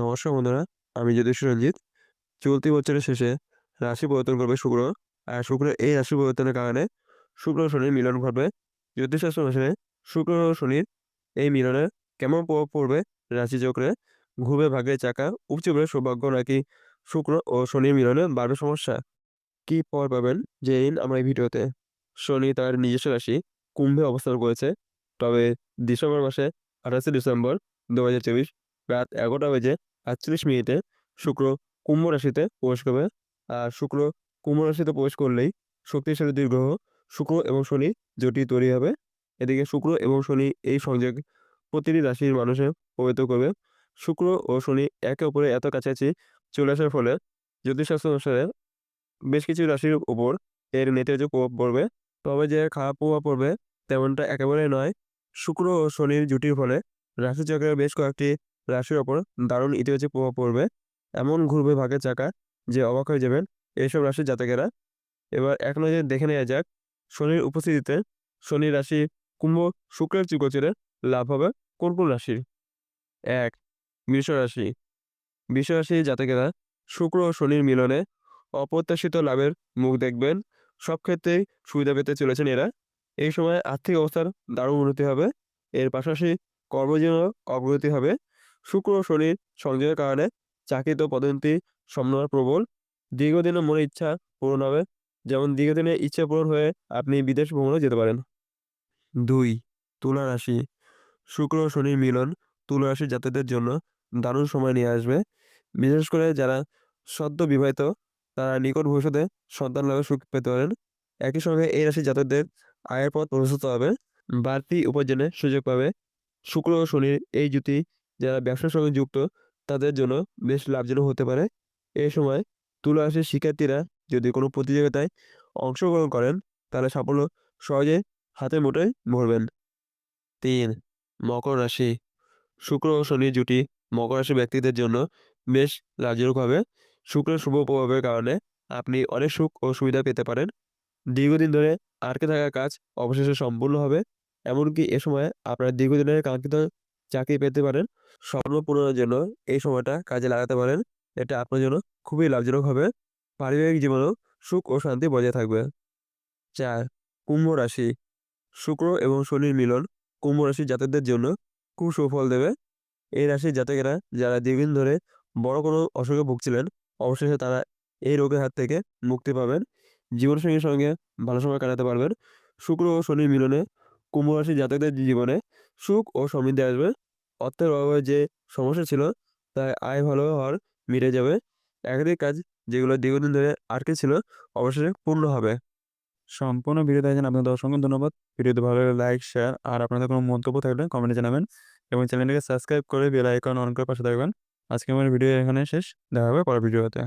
নমস্কার বন্ধুরা, আমি জ্যোতিষ রঞ্জিত। চলতি বছরের শেষে রাশি পরিবর্তন করবে শুক্র, আর শুক্র এই রাশি পরিবর্তনের কারণে শুক্র শনির মিলন ঘটবে। জ্যোতিষশাস্ত্র অনুসারে শুক্র ও শনির এই মিলনে কেমন প্রভাব পড়বে রাশি রাশিচক্রে? ঘুরবে ভাগ্যের চাকা, উপচে পড়বে সৌভাগ্য, নাকি শুক্র ও শনির মিলনে বাড়বে সমস্যা? কি পর পাবেন? যে জেন আমরা এই ভিডিওতে। শনি তার নিজস্ব রাশি, কুম্ভে অবস্থান করেছে। তবে ডিসেম্বর মাসে আঠাশে ডিসেম্বর দু হাজার চব্বিশ রাত এগারোটা বেজে আটচল্লিশ মিনিটে শুক্র কুম্ভ রাশিতে প্রবেশ করবে। আর শুক্র কুম্ভ রাশিতে প্রবেশ করলেই শক্তিশালী দুই গ্রহ, শুক্র এবং শনি জোটি তৈরি হবে। এদিকে শুক্র এবং শনি এই সংযোগ প্রতিটি রাশির মানুষের প্রভাবিত করবে। শুক্র ও শনি একে অপরে এত কাছাকাছি চলে আসার ফলে জ্যোতিষশাস্ত্র অনুসারে বেশ কিছু রাশির উপর এর নেতিবাচক প্রভাব পড়বে। তবে যে খারাপ প্রভাব পড়বে তেমনটা একেবারেই নয়। শুক্র ও শনির জুটির ফলে রাশিচক্রের বেশ কয়েকটি রাশির ওপর দারুণ ইতিবাচক প্রভাব পড়বে। এমন ঘুরবে ভাগের চাকা যে অবাক হয়ে যাবেন এইসব রাশির জাতকেরা। এবার এক নজরে দেখে নেওয়া যাক, শনির উপস্থিতিতে শনি রাশি কুম্ভ শুক্রের চুকোচেরে লাভ হবে কোন কোন রাশির? এক, বৃষ রাশি। বৃষ রাশির জাতকেরা শুক্র ও শনির মিলনে অপ্রত্যাশিত লাভের মুখ দেখবেন। সব ক্ষেত্রেই সুবিধা পেতে চলেছেন এরা। এই সময় আর্থিক অবস্থার দারুণ উন্নতি হবে। এর পাশাপাশি কর্মজীবনেও অগ্রগতি হবে। শুক্র শনির সংযোগের কারণে চাকরিতে পদোন্নতি সম্ভাবনা প্রবল। দীর্ঘদিনের মনে ইচ্ছা পূরণ হবে, যেমন দীর্ঘদিনের ইচ্ছা পূরণ হয়ে আপনি বিদেশ ভ্রমণে যেতে পারেন। দুই, তুলা রাশি। শুক্র শনির মিলন তুলা রাশির জাতকদের জন্য দারুণ সময় নিয়ে আসবে। বিশেষ করে যারা সদ্য বিবাহিত, তারা নিকট ভবিষ্যতে সন্তান লাভের সুখ পেতে পারেন। একই সঙ্গে এই রাশির জাতকদের আয়ের পথ প্রশস্ত হবে, বাড়তি উপার্জনের সুযোগ পাবে। শুক্র ও শনির এই জুতি যারা ব্যবসার সঙ্গে যুক্ত, তাদের জন্য বেশ লাভজনক হতে পারে। এই সময় তুলা রাশির শিক্ষার্থীরা যদি কোনো প্রতিযোগিতায় অংশগ্রহণ করেন, তাহলে সাফল্য সহজে হাতে মুঠোয় ভরবেন। তিন, মকর রাশি। শুক্র ও শনি জুটি মকর রাশি ব্যক্তিদের জন্য বেশ লাভজনক হবে শুক্রের শুভ প্রভাবের কারণে আপনি অনেক সুখ ও সুবিধা পেতে পারেন। দীর্ঘদিন ধরে আটকে থাকা কাজ অবশেষে সম্পূর্ণ হবে। এমনকি এ সময় আপনার দীর্ঘদিনের কাঙ্ক্ষিত চাকরি পেতে পারেন। স্বপ্ন পূরণের জন্য এই সময়টা কাজে লাগাতে পারেন। এটা আপনার জন্য খুবই লাভজনক হবে। পারিবারিক জীবনেও সুখ ও শান্তি বজায় থাকবে। চার, কুম্ভ রাশি। শুক্র এবং শনির মিলন কুম্ভ রাশির জাতকদের জন্য খুব সুফল দেবে। এই রাশির জাতকেরা যারা দীর্ঘদিন ধরে বড় কোনো অসুখে ভুগছিলেন, অবশেষে তারা এই রোগের হাত থেকে মুক্তি পাবেন। জীবনসঙ্গীর সঙ্গে ভালো সময় কাটাতে পারবেন। শুক্র ও শনির মিলনে কুম্ভ রাশির জাতকদের জীবনে সুখ ও সমৃদ্ধি আসবে। অর্থের অভাবে যে সমস্যা ছিল, তাই আয় ভালো হওয়ার মিটে যাবে। একাধিক কাজ যেগুলো দীর্ঘদিন ধরে আটকে ছিল, অবশেষে পূর্ণ হবে। সম্পূর্ণ ভিডিও দেখেন আপনাদের অসংখ্য ধন্যবাদ। ভিডিওতে ভালো লাগলে লাইক, শেয়ার আর আপনাদের কোনো মন্তব্য থাকলে কমেন্টে জানাবেন এবং চ্যানেলটিকে সাবস্ক্রাইব করে বেল আইকন অন করে পাশে থাকবেন। আজকে আমার ভিডিও এখানে শেষ। দেখা হবে পরের ভিডিওতে।